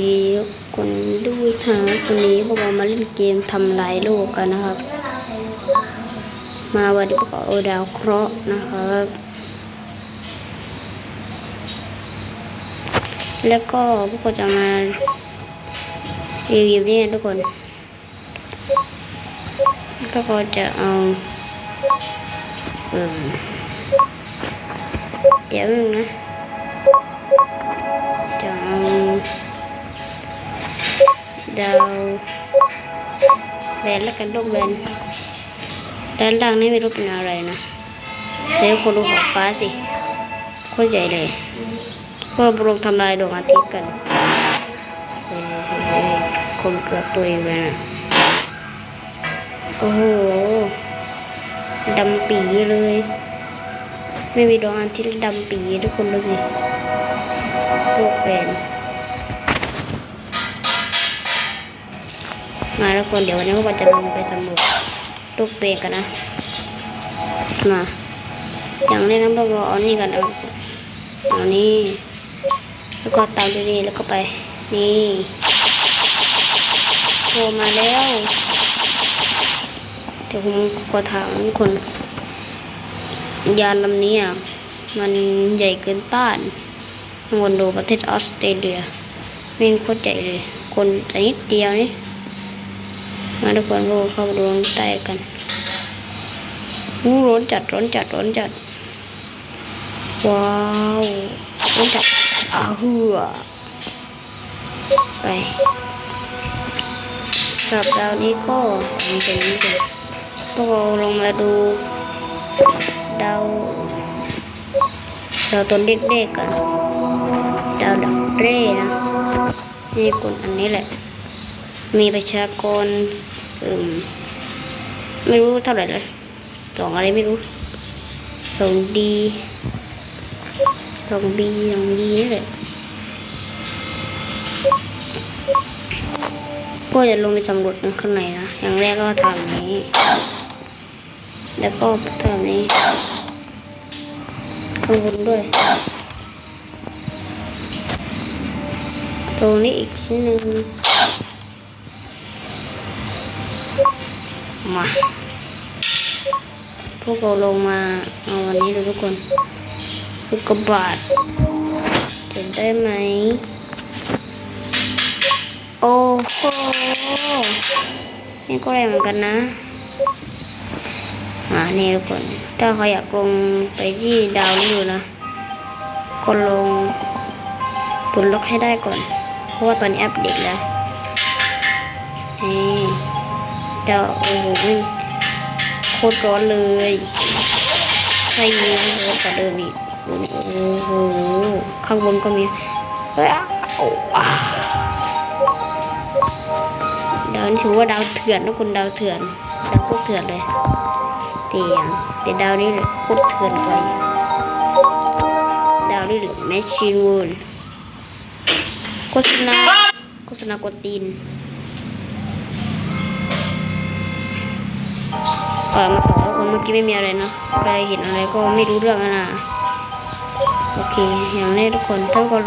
ดีคนด้วยค่ะวันนี้พวกเรามาเล่นเกมทำลายโลกกันนะครับ มาวันนี้พวกเราเอดาวเคราะห์นะครับ แล้วก็พวกเราจะมารีวิวเนี่ยทุกคนแล้วก็จะเอาเอ่มเดี๋ยวนึงนะ ดาวแบนแล้วกันลูกแบนด้านล่างนี่ไม่รู้เป็นอะไรนะเดี๋ยวคนดูขอบฟ้าสิโคตรใหญ่เลยเพื่อลงทำลายดวงอาทิตย์กันคนเกือบตัวเองไปนะโอ้โหดำปีเลย ไม่มีดวงอาทิตย์ดำปีทุกคนดูสิโลกแบน มาทุกคนเดี๋ยววันนี้พวกเราจะลงไปสำรวจลูกเบรกกันนะ มา อย่างแรกนะพวกเราเอานี่กันเอาเอานี่แล้วก็ตามดูนี่แล้วก็ไป นี่โผล่มาแล้วเดี๋ยวผมขอถามทุกคน ยานลำนี้อะมันใหญ่เกินต้านทุกคนดูประเทศออสเตรเลียม่งโคตรใหญ่เลย คนจะนิดเดียวนี่ มาทุกคนเราเข้าไปดูใต้กันอู้ร้อนจัดร้อนจัดร้อนจัด ว้าวร้อนจัดอาหัวไปสำหรับดาวนี้ก็มีแค่นี้กันพวกเราลงมาดูดาวดาวตัวเด็กๆกันดาวดักเร่นะนี่กดอันนี้แหละ มีประชากรอืมไม่รู้เท่าไหร่เลยสองอะไรไม่รู้สองดีสองบีสองดีนี่แหละก็จะลงไปสำรวจกันข้างในนะ อย่างแรกก็ทำนี้ แล้วก็ทำนี้ ข้างบนด้วย ตรงนี้อีกชิ้นหนึ่ง มาพวกเราลงมาเอาวันนี้ดูทุกคนลูกกระบาดเห็นได้ไหม โอ้โหนี่ก็แรงเหมือนกันนะมานี่ทุกคน ถ้าใครอยากลงไปที่ดาวนี้ดูนะ ก็ลงปลดล็อกให้ได้ก่อน เพราะว่าตอนนี้อัปเดตแล้ว เดาโอ้โหโคตรร้อนเลยใช่ยิงร้อนกว่าเดิมอีกโอ้โหข้างบนก็มีเฮ้ยอ้าวอ้าวดาวนี่ถือว่าดาวเถื่อนทุกคนดาวเถื่อนดาวโคตรเถื่อนเลยเตียงแต่ดาวนี้เลยโคตรเถื่อนกว่าอีกดาวนี่เลยแมชชีนวูนโฆษณาโฆษณากดตีน ก่อนมาต่อแล้วคนเมื่อกี้ไม่มีอะไรนะใครเห็นอะไรก็ไม่รู้เรื่องนะโอเคอย่างนี้ทุกคนทั้งคน